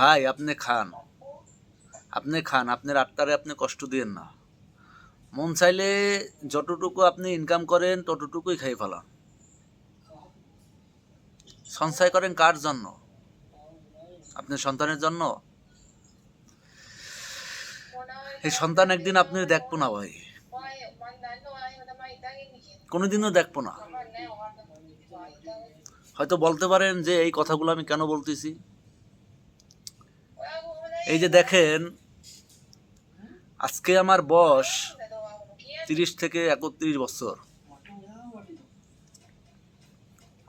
ভাই, আপনি খান। আপনি খান, আপনার আত্মারে আপনি কষ্ট দিয়েন না। মন চাইলে যতটুকু আপনি ইনকাম করেন, ততটুকুই খাই ফেলান। সঞ্চয় করেন কার জন্য? আপনার সন্তানের জন্য? এই সন্তান একদিন আপনি দেখব না ভাই। কোনোদিনও দেখব না। হয়তো বলতে পারেন যে এই কথাগুলো আমি কেন বলতেছি? এই যে দেখেন, আজকে আমার বয়স তিরিশ থেকে একত্রিশ বছর।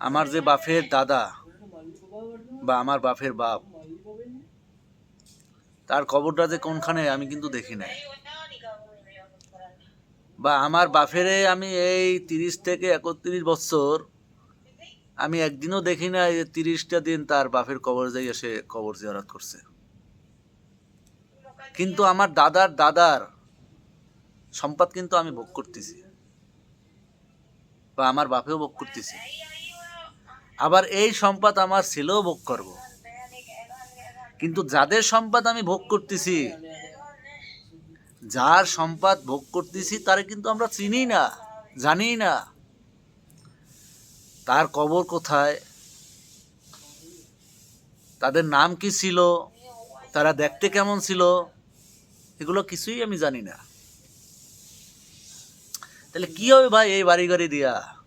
আমার যে বাপের দাদা বা আমার বাপের বাপ, তার কবরটা যে কোনখানে আমি কিন্তু দেখি নাই। বা আমার বাপেরে আমি এই তিরিশ থেকে একত্রিশ বছর আমি একদিনও দেখি না তিরিশটা দিন তার বাপের কবর যাই এসে কবর জিয়ারত করছে। কিন্তু আমার দাদার দাদার সম্পদ কিন্তু আমি ভোগ করতেছি। বা আমার বাপেও ভোগ করতেছি। আবার এই সম্পদ আমার ছেলেও ভোগ করব। কিন্তু যাদের সম্পদ আমি ভোগ করতেছি, যার সম্পদ ভোগ করতেছি তারে কিন্তু আমরা চিনি না, জানি না। তার কবর কোথায়? তাদের নাম কি ছিল? তারা দেখতে কেমন ছিল? এগুলো কিছুই আমি জানি না। তাহলে কি হবে ভাই এই বাড়ি গাড়ি দিয়া?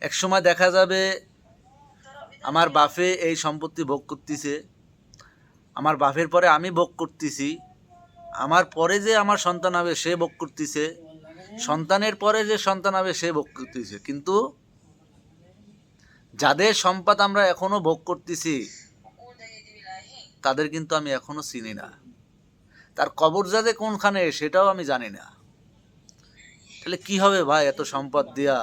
এক সময় দেখা যাবে আমার বাফে এই সম্পত্তি ভোগ করতেছে। আমার বাফের পরে আমি ভোগ করতেছি। আমার পরে যে আমার সন্তান হবে, সে ভোগ করতেছে। সন্তানের পরে যে সন্তান হবে, সে ভোগ করতেছে। কিন্তু যাদের সম্পদ আমরা এখনও ভোগ করতেছি তাদের কিন্তু আমি এখনও চিনি না। তার কবর যাতে কোনখানে সেটাও আমি জানি না। তাহলে কি হবে ভাই এত সম্পদ দিয়া?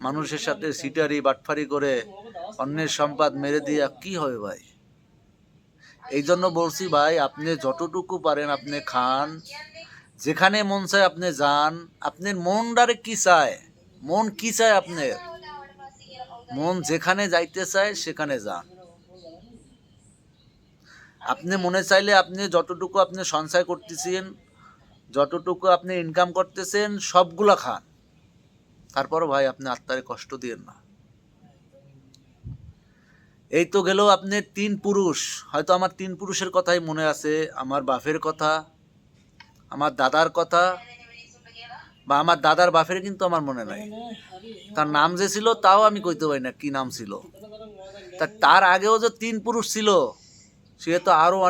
মানুষের সাথে সিটারি, বাটফারি করে অন্যের সম্পদ মেরে দিয়া কি হবে ভাই? এই জন্য বলছি ভাই, আপনি যতটুকু পারেন আপনি খান। যেখানে মন চায় আপনি যান। আপনার মন ডারে কি চায়? মন কি চায় আপনার? মন যেখানে যাইতে চায় সেখানে যান। আপনি মনে চাইলে আপনি যতটুকু আপনি সঞ্চয় করতেছেন, যতটুকু আপনি ইনকাম করতেছেন, সবগুলা খান। তারপরও ভাই আপনি আত্মারে কষ্ট দিয়েন না। এই তো গেল আপনি তিন পুরুষ। হয়তো আমার তিন পুরুষের কথাই মনে আছে, আমার বাপের কথা, আমার দাদার কথা, বা আমার দাদার বাপের কিন্তু আমার মনে নাই। তার নাম যে ছিল, তাও আমি কইতে পারি না কি নাম ছিল। তা তার আগেও যে তিন পুরুষ ছিল সে তো আরও অনেক